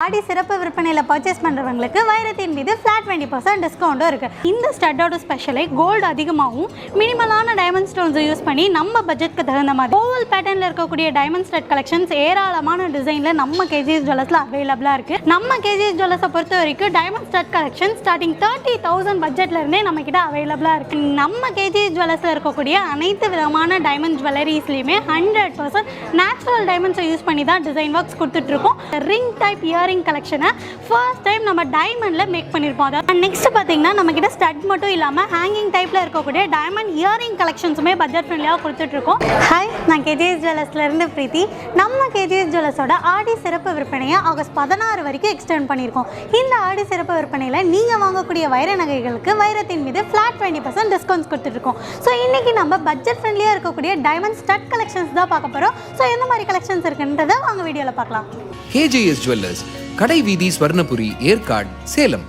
ஆடி சிறப்பு விற்பனையில் பர்ச்சேஸ் பண்ணுறவங்களுக்கு வைரத்தின் மீது ஃப்ளாட் டுவெண்ட்டி பர்சன்ட் டிஸ்கவுண்ட்டும் இருக்குது இந்த ஸ்டட்டோட ஸ்பெஷலை கோல்டு அதிகமாகவும் மினிமலான டைமண்ட் ஸ்டோன்ஸை யூஸ் பண்ணி நம்ம பட்ஜெட்க்கு தகுந்த மாதிரி ஓவல் பேட்டர்னில் இருக்கக்கூடிய டைமண்ட் ஸ்டட் கலெக்ஷன்ஸ் ஏராளமான டிசைனில் நம்ம கேஜிஎஸ் ஜுவல்லர்ஸில் அவைலபிளாக இருக்குது நம்ம கேஜிஎஸ் ஜுவல்லர்ஸை பொறுத்த வரைக்கும் diamond stud collection starting thirty thousand பட்ஜெட்லேருந்தே நம்ம கிட்ட அவைலபிளாக இருக்குது நம்ம கேஜிஎஸ் ஜுவல்லர்ஸில் இருக்கக்கூடிய அனைத்து விதமான டைமண்ட் ஜுவல்லரிஸ்லையுமே ஹண்ட்ரட் பர்சன்ட் நேச்சுரல் டைமண்ட்ஸை யூஸ் பண்ணி தான் டிசைன் ஒர்க்ஸ் கொடுத்துட்ருக்கோம் ரிங் டைப் இயரிங் கலெக்ஷனை ஃபர்ஸ்ட் டைம் நம்ம டைமண்டில் மேக் பண்ணியிருப்போம் அதாவது நெக்ஸ்ட் பார்த்தீங்கன்னா நம்ம கிட்ட ஸ்டட் மட்டும் இல்லாமல் ஹேங்கிங் டைப்பில் இருக்கக்கூடிய டைமண்ட் இயரிங் கலெக்ஷன்ஸுமே பட்ஜெட் ஃப்ரெண்ட்லியாக கொடுத்துட்ருக்கோம். ஹாய் நான் கேஜிஎஸ் ஜுவல்லர்ஸ்லேருந்து பிரீத்தி. நம்ம கேஜிஎஸ் ஜுவல்லர்ஸோட ஆடி சிறப்பு விற்பனையை ஆகஸ்ட் பதினாறு வரைக்கும் எக்ஸ்டெண்ட் பண்ணியிருக்கோம். இந்த ஆடி சிறப்பு விற்பனையில் நீங்கள் வாங்கக்கூடிய வைர நகைகளுக்கு வைரத்தின் மீது ஃப்ளாட் டுவெண்ட்டி பர்சன்ட் டிஸ்கவுண்ட்ஸ் கொடுத்துட்ருக்கோம். ஸோ இன்றைக்கி நம்ம பட்ஜெட் ஃப்ரெண்ட்லியாக இருக்கக்கூடிய டைமண்ட் ஸ்டட் கலெக்ஷன்ஸ் தான் பார்க்க போகிறோம் ஸோ எந்த மாதிரி கலெக்ஷன்ஸ் இருக்குன்றதை வாங்க வீடியோவில் பார்க்கலாம். கேஜேஎஸ் ஜுவல்லர்ஸ் கடை வீதி ஸ்வர்ணபுரி ஏற்காடு சேலம்.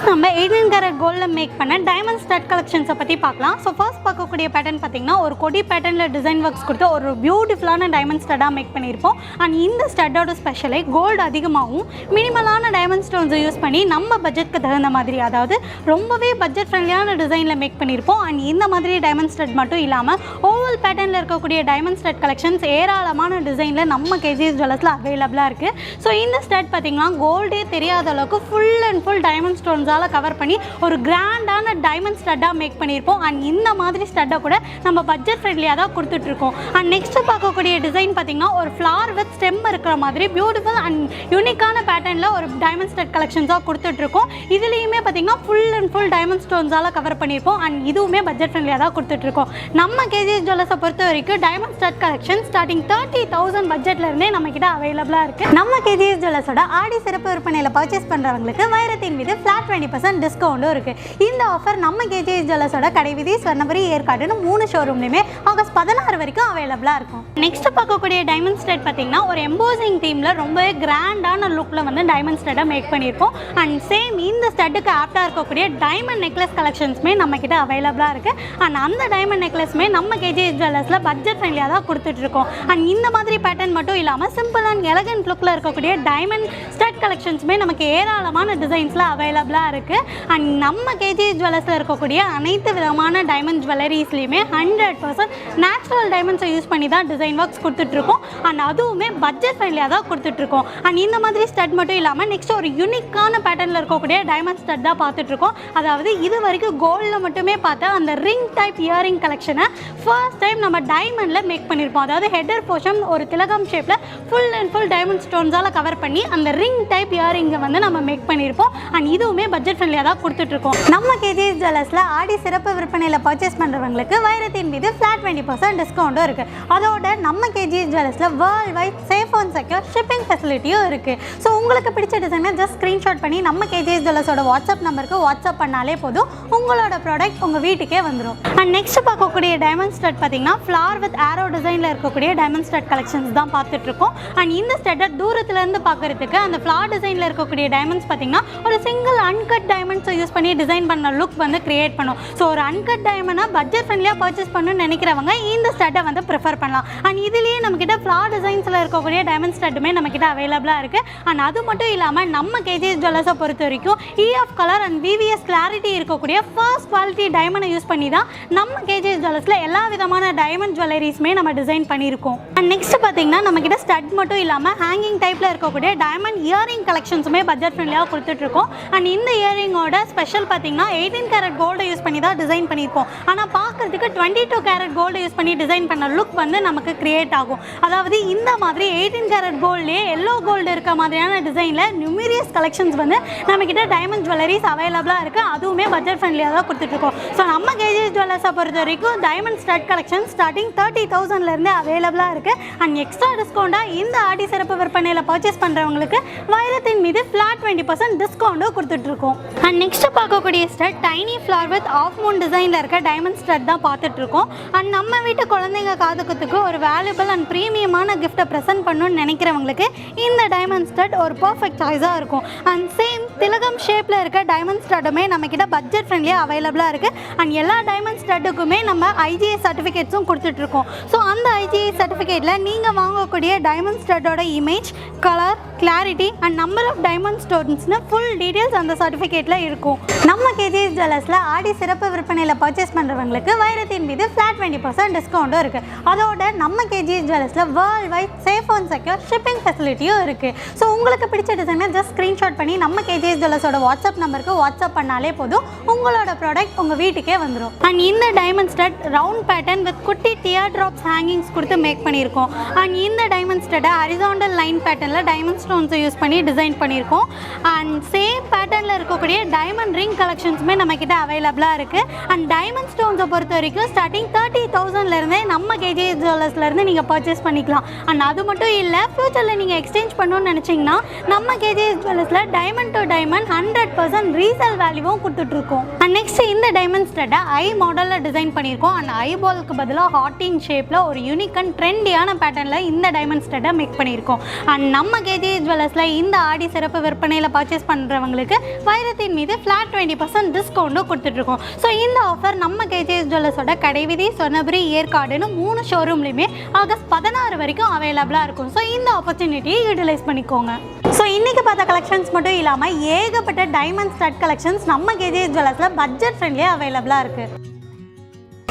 ஃபர்ஸ்ட் நம்ம எயிட்டீன் கேரட் கோல்டில் மேக் பண்ண டைமண்ட் ஸ்டட் கலெக்ஷன்ஸை பற்றி பார்க்கலாம். ஸோ ஃபர்ஸ்ட் பார்க்கக்கூடிய பேட்டர்ன் பார்த்தீங்கன்னா ஒரு கொடி பேட்டர்னில் டிசைன் ஒர்க்ஸ் கொடுத்து ஒரு பியூட்டிஃபுல்லான டைமண்ட் ஸ்டட்டாக மேக் பண்ணியிருப்போம். அண்ட் இந்த ஸ்டட்டோட ஸ்பெஷலே கோல்டு அதிகமாகவும் மினிமலான டைமண்ட் ஸ்டோன்ஸை யூஸ் பண்ணி நம்ம பட்ஜெட்க்கு தகுந்த மாதிரி அதாவது ரொம்பவே பட்ஜெட் ஃப்ரெண்ட்லியான டிசைனில் மேக் பண்ணியிருப்போம். அண்ட் இந்த மாதிரி டைமண்ட் ஸ்டட் மட்டும் இல்லாமல் ஓவல் பேட்டர்னில் இருக்கக்கூடிய டைமண்ட் ஸ்டட் கலெக்ஷன்ஸ் ஏராளமான டிசைனில் நம்ம கேஜிஎஸ் ஜுவல்லர்ஸில் அவைலபிளாக இருக்குது ஸோ இந்த ஸ்டட் பார்த்தீங்கன்னா கோல்டே தெரியாத அளவுக்கு full and full diamond stones ஸ்டோன்ஸால் cover பண்ணி ஒரு கிராண்டான டைமண்ட் ஸ்டட்டாக மேக் பண்ணியிருப்போம். அண்ட் இந்த மாதிரி ஸ்டட்டை கூட நம்ம பட்ஜெட் ஃப்ரெண்ட்லியாக தான் கொடுத்துட்ருக்கோம். அண்ட் நெக்ஸ்ட்டு பார்க்கக்கூடிய டிசைன் பார்த்தீங்கன்னா ஒரு ஃப்ளார் வித் ஸ்டெம் இருக்கிற மாதிரி பியூட்டிஃபுல் அண்ட் யூனிக்கான பேட்டர்னில் ஒரு டைமண்ட் ஸ்டட் கலெக்ஷன்ஸாக கொடுத்துட்ருக்கோம். இதுலேயுமே பார்த்தீங்கன்னா ஃபுல் அண்ட் ஃபுல் டைமண்ட் ஸ்டோன்ஸால் கவர் பண்ணியிருப்போம். அண்ட் இதுவுமே பட்ஜெட் ஃப்ரெண்ட்லியாக தான் கொடுத்துட்ருக்கோம். நம்ம கேஜிஎஸ் ஜுவல்லர்ஸை பொறுத்த வரைக்கும் diamond stud collection starting thirty thousand பட்ஜெட்லேருந்தே நம்ம கிட்ட அவைலபிளாக இருக்குது நம்ம கேஜிஎஸ் ஜுவல்லர்ஸோட ஆடி சிறப்பு விற்பனையில் பர்ச்சேஸ் பண்ணுறவங்களுக்கு வைரத்தின் மீது ஃப்ளாட் டுவெண்ட்டி பர்சன்ட் டிஸ்கவுண்ட்டும் இருக்குது இந்த ஆஃபர் நம்ம கேஜிஎஸ் ஜுவல்லர்ஸோட கடைவிதி ஸ்வர்ணபுரி ஏற்காடுன்னு மூணு ஷோரூம்லையுமே ஆகஸ்ட் பதினாறு வரைக்கும் அவைலபிளாக இருக்கும். நெக்ஸ்ட் பார்க்கக்கூடிய டைமண்ட் ஸ்டேட் பார்த்தீங்கன்னா ஒரு எம்போசிங் தீமில் ரொம்பவே கிராண்டான லுக்கில் வந்து டைமண்ட் ஸ்டேட்டை மேக் பண்ணியிருக்கோம். அண்ட் சேம் இந்த ஸ்டட்டுக்கு ஆப்டாக இருக்கக்கூடிய டைமண்ட் நெக்லஸ் கலெக்ஷன்ஸுமே நம்மக்கிட்ட அவைலபிளாக இருக்குது அண்ட் அந்த டைமண்ட் நெக்லஸ்மே நம்ம கேஜிஎஸ் ஜுவல்லர்ஸில் பட்ஜெட் ஃப்ரெண்ட்லியாக தான் கொடுத்துட்ருக்கோம் அண்ட் இந்த மாதிரி பேட்டர்ன் மட்டும் இல்லாமல் சிம்பிள் அண்ட் எலகன்ட் லுக்கில் இருக்கக்கூடிய டைமண்ட் ஸ்டட் கலெக்ஷன்ஸுமே நமக்கு ஏராளமான டிசைன்ஸில் அவைலபிளாக இருக்குது அண்ட் நம்ம கேஜிஎஸ் ஜுவல்லர்ஸில் இருக்கக்கூடிய அனைத்து விதமான டைமண்ட் ஜுவல்லரிஸ்லையுமே ஹண்ட்ரட் பர்சன்ட் நேச்சுரல் டைமண்ட்ஸை யூஸ் பண்ணி தான் டிசைன் ஒர்க்ஸ் கொடுத்துட்ருக்கோம். அண்ட் அதுவுமே பட்ஜெட் ஃப்ரெண்ட்லியாக தான் கொடுத்துட்ருக்கோம். அண்ட் இந்த மாதிரி ஸ்டட் மட்டும் இல்லாமல் நெக்ஸ்ட் ஒரு யூனிக்கான பேட்டர்னில் இருக்கக்கூடிய டைமண்ட் ஸ்டட் தான் பார்த்துட்ருக்கோம். அதாவது இது வரைக்கும் கோல்டில் மட்டுமே பார்த்த அந்த ரிங் டைப் இயரிங் கலெக்ஷனை ஃபர்ஸ்ட் டைம் நம்ம டைமண்டில் மேக் பண்ணியிருப்போம் அதாவது ஹெட்டர் போர்ஷன் ஒரு திலகம் ஷேப்பில் ஃபுல் அண்ட் ஃபுல் டைமண்ட் ஸ்டோன்ஸால் கவர் பண்ணி அந்த ரிங் டைப் இயரிங்கை வந்து நம்ம மேக் பண்ணியிருப்போம் அண்ட் இதுவுமே பட்ஜெட் ஃப்ரெண்ட்லியாக தான் கொடுத்துட்ருக்கோம். நம்ம கேஜிஎஸ் ஜுவல்லர்ஸில் ஆடி சிறப்பு விற்பனையில் பர்ச்சேஸ் பண்ணுறவங்களுக்கு வைரத்தின் மீது ஃப்ளாட் டுவெண்ட்டி பர்சன்ட் டிஸ்கவுண்ட்டும் இருக்குது அதோட நம்ம KGs ஜுவல்லர்ஸில் world wide safe and secure shipping ஃபெசிலிட்டியும் இருக்குது ஸோ உங்களுக்கு பிடிச்ச டிசைனை ஜஸ்ட் ஸ்க்ரீன்ஷாட் பண்ணி நம்ம கேஜிஎஸ் ஜுவல்லர்ஸோட வாட்ஸ்அப் நம்பருக்கு வாட்ஸ்அப் பண்ணாலே போதும். உங்களோட ப்ராடக்ட் உங்கள் வீட்டுக்கே வந்துடும் அண்ட் நெக்ஸ்ட் பார்க்கக்கூடிய டைமண்ட் ஸ்டட் பார்த்தீங்கன்னா ஃப்ளார் வித் ஆரோ டிசைனில் இருக்கக்கூடிய டைமண்ட் ஸ்டட் கலெக்ஷன்ஸ் தான் பார்த்துட்ருக்கோம். அண்ட் இந்த ஸ்டட்டை தூரத்துலேருந்து பார்க்குறதுக்கு அந்த ஃப்ளார் டிசைனில் இருக்கக்கூடிய டைமண்ட்ஸ் பார்த்தீங்கன்னா ஒரு சிங்கிள் அன்கட் அன்கட் டைமண்ட்ஸை யூஸ் பண்ணி டிசைன் பண்ண லுக் வந்து கிரியேட் பண்ணும். ஸோ ஒரு அன்கட் டைமண்டாக பட்ஜெட் ஃப்ரெண்ட்லியாக பர்ச்சேஸ் பண்ணணும்னு நினைக்கிறவங்க இந்த ஸ்டட்டை வந்து ப்ரிஃபர் பண்ணலாம். அண்ட் இதுலேயே நம்மக்கிட்ட ஃப்ளார் டிசைன்ஸில் இருக்கக்கூடிய டைமண்ட் ஸ்டட்டுமே நம்மக்கிட்ட அவைலபிளாக இருக்குது அண்ட் அது மட்டும் இல்லாமல் நம்ம கேஜிஎஸ் ஜுவல்லர்ஸை பொறுத்த வரைக்கும் EF colour and VVS clarity இருக்கக்கூடிய ஃபர்ஸ்ட் குவாலிட்டி டைமண்டை யூஸ் பண்ணி தான் நம்ம கேஜிஎஸ் ஜுவல்லர்ஸில் எல்லா விதமான டைமண்ட் ஜுவல்லரிஸுமே நம்ம டிசைன் பண்ணியிருக்கோம். அண்ட் நெக்ஸ்ட் பார்த்தீங்கன்னா நம்மக்கிட்ட ஸ்டட் மட்டும் இல்லாமல் ஹேங்கிங் டைப்பில் இருக்கக்கூடிய டைமண்ட் இயரிங் கலெக்ஷன்ஸுமே பட்ஜெட் ஃப்ரெண்ட்லியாக கொடுத்துட்ருக்கோம். அண்ட் இந்த இயரிங்கோட ஸ்பெஷல் பார்த்தீங்கன்னா எயிட்டீன் கேரட் கோல்டை யூஸ் பண்ணி தான் டிசைன் பண்ணியிருக்கோம். ஆனால் பார்க்குறதுக்கு twenty two carat gold use பண்ணி டிசைன் பண்ண லுக் வந்து நமக்கு கிரியேட் ஆகும். அதாவது இந்த மாதிரி எயிட்டீன் கேரட் கோல்ட்லேயே எல்லோ கோல்டு இருக்க மாதிரியான டிசைனில் நியூமீரியஸ் கலெக்ஷன்ஸ் வந்து நம்மக்கிட்ட டைமண்ட் ஜுவல்லரிஸ் அவைலபிளாக இருக்குது அதுவுமே பட்ஜெட் ஃப்ரெண்ட்லியாக தான் கொடுத்துட்ருக்கோம். ஸோ நம்ம கேஜிஎஸ் ஜுவல்லர்ஸை பொறுத்த வரைக்கும் diamond stud collection starting thirty தௌசண்ட்லேருந்து அவைலபிளாக இருக்குது அண்ட் எக்ஸ்ட்ரா டிஸ்கவுண்ட்டாக இந்த ஆடி சிறப்பு விற்பனையில் பர்ச்சேஸ் பண்ணுறவங்களுக்கு வைரத்தின் மீது ஃப்ளாட் டுவெண்ட்டி பர்சன்ட் டிஸ்கவுண்ட்டும் கொடுத்துட்ருக்கோம். அண்ட் நெக்ஸ்ட் பார்க்கக்கூடிய stud tiny flower with half moon டிசைனில் இருக்க டைமண்ட் ஸ்டட் தான் பார்த்துட்ருக்கோம். அண்ட் நம்ம வீட்டு குழந்தைங்க காதுக்கத்துக்கு ஒரு வேல்யூபிள் அண்ட் ப்ரீமியமான கிஃப்ட்டை ப்ரெசென்ட் பண்ணணும்னு நினைக்கிறவங்களுக்கு இந்த டைமண்ட் ஸ்டட் ஒரு ஒரு பர்ஃபெக்ட் சாய்ஸாக இருக்கும். அண்ட் சேம் திலகம் ஷேப்பில் இருக்க டைமண்ட் ஸ்டட்டுமே நம்மக்கிட்ட பட்ஜெட் ஃப்ரெண்ட்லியாக அவைலபிளாக இருக்குது அண்ட் எல்லா டைமண்ட் ஸ்டட்டுக்குமே நம்ம ஐஜிஐ சர்டிஃபிகேட்ஸும் கொடுத்துட்ருக்கோம். ஸோ அந்த ஐஜிஐ சர்டிஃபிகேட்டில் நீங்கள் வாங்கக்கூடிய diamond ஸ்டட்டோட image colour clarity and number of diamond ஸ்டோன்ஸ்னு full details அந்த சர்டிஃபிகேட்டில் இருக்கும். நம்ம கேஜிஎஸ் ஜுவல்லர்ஸில் ஆடி சிறப்பு விற்பனையில் பர்ச்சேஸ் பண்ணுறவங்களுக்கு வைரத்தின் மீது ஃப்ளாட் டுவெண்ட்டி பர்சன்ட் டிஸ்கவுண்ட்டும் இருக்குது அதோட நம்ம KGs ஜுவல்லர்ஸில் world wide safe and secure shipping ஃபெசிலிட்டியும் இருக்குது ஸோ உங்களுக்கு பிடிச்ச டிசைனை ஜஸ்ட் ஸ்க்ரீன்ஷாட் பண்ணி நம்ம கேஜிஎஸ் ஜுவல்லர்ஸோட வாட்ஸ்அப் நம்பருக்கு வாட்ஸ்அப் பண்ணாலே போதும். உங்களோட ப்ராடக்ட் உங்கள் வீட்டுக்கே வந்துடும் அண்ட் இந்த diamond stud round pattern with குட்டி டியர் ட்ராப்ஸ் ஹேங்கிங்ஸ் கொடுத்து மேக் பண்ணியிருக்கோம். அண்ட் இந்த டைமண்ட் ஸ்டட்டை ஹரிசாண்டல் லைன் பேட்டர்னில் டைமண்ட் ஸ்டோன்ஸை யூஸ் பண்ணி டிசைன் பண்ணியிருக்கோம். அண்ட் சேம் பேட்டர்னில் இருக்கக்கூடிய டைமண்ட் ரிங் கலெக்ஷன்ஸுமே நம்மக்கிட்ட அவைலபிளாக இருக்குது அண்ட் டைமண்ட் ஸ்டோன்ஸை பொறுத்த வரைக்கும் ஸ்டார்டிங் தேர்ட்டி தௌசண்ட்லேருந்தே நம்ம கேஜிஎஸ் ஜுவல்லர்ஸ்லேருந்து நீங்கள் பர்ச்சேஸ் பண்ணிக்கலாம். அண்ட் அது மட்டும் இல்லை ஃப்யூச்சரில் நீங்கள் எக்ஸ்சேஞ்ச் பண்ணணும்னு நினச்சிங்கன்னா நம்ம KGs ஜுவல்லர்ஸில் diamond to diamond hundred percent resale வேல்யூவும் கொடுத்துட்ருக்கோம். அண்ட் நெக்ஸ்ட் இந்த டைமண்ட் ஸ்டட்டை ஐ மாடலில் டிசைன் பண்ணியிருக்கோம். அண்ட் ஐ பாலுக்கு பதிலாக ஹாட்டின் ஷேப்பில் ஒரு யூனிக் அண்ட் ட்ரெண்டியான பேட்டர்னில் இந்த டைமண்ட் ஸ்டட்டை மேக் பண்ணியிருக்கோம். அண்ட் நம்ம கேஜி ஜுவல்லர்ஸில் இந்த ஆடி சிறப்பு விற்பனையில் பர்ச்சேஸ் பண்ணுறவங்களுக்கு வைரத்தின் மீது ஃப்ளாட் டுவெண்ட்டி பர்சன்ட் டிஸ்கவுண்ட்டும் கொடுத்துட்ருக்கோம். ஸோ இந்த ஆஃபர் நம்ம கேஜிஎஸ் ஜுவல்லர்ஸோட கடைவிதி சொன்னபுரி ஏற்காடுன்னு மூணு ஷோரூம்லையுமே ஆகஸ்ட் பதினாறு வரைக்கும் அவைலபிளாக இருக்கும். ஸோ இந்த ஆப்பர்ச்சுனிட்டியை யூட்டிலைஸ் பண்ணிக்கோங்க. ஸோ இன்றைக்கி பார்த்த கலெக்ஷன்ஸ் மட்டும் இல்லாமல் ஏகப்பட்ட டைமண்ட் ஸ்டட் கலெக்ஷன்ஸ் நம்ம கேஜிஎஸ் ஜுவல்லர்ஸில் பட்ஜெட் ஃப்ரெண்ட்லியாக அவைலபிளாக இருக்குது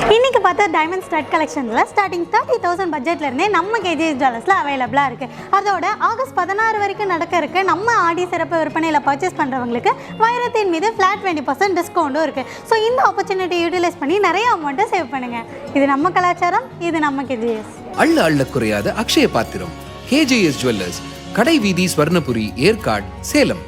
இன்றைக்கி பார்த்தா டைமண்ட் ஸ்டட் கலெக்ஷனில் ஸ்டார்டிங் தேர்ட்டி தௌசண்ட் பட்ஜெட்லேருந்தே நம்ம கேஜிஎஸ் ஜுவல்லர்ஸில் அவைலபிளாக இருக்குது அதோட ஆகஸ்ட் பதினாறு வரைக்கும் நடக்க இருக்க. நம்ம ஆடி சிறப்பு விற்பனையில் பர்ச்சேஸ் பண்ணுறவங்களுக்கு வைரத்தின் மீது ஃப்ளாட் டுவெண்ட்டி பர்சன்ட் டிஸ்கவுண்ட்டும் இருக்குது ஸோ இந்த ஆப்பர்ச்சுனிட்டி யூட்டிலைஸ் பண்ணி நிறைய அமௌண்ட்டை சேவ் பண்ணுங்கள் இது நம்ம கலாச்சாரம் இது நம்ம கேஜிஎஸ் அள்ள அள்ள குறையாத அக்ஷய பாத்திரம். கேஜிஎஸ் ஜுவல்லர்ஸ் கடை வீதி ஸ்வர்ணபுரி ஏற்காடு சேலம்.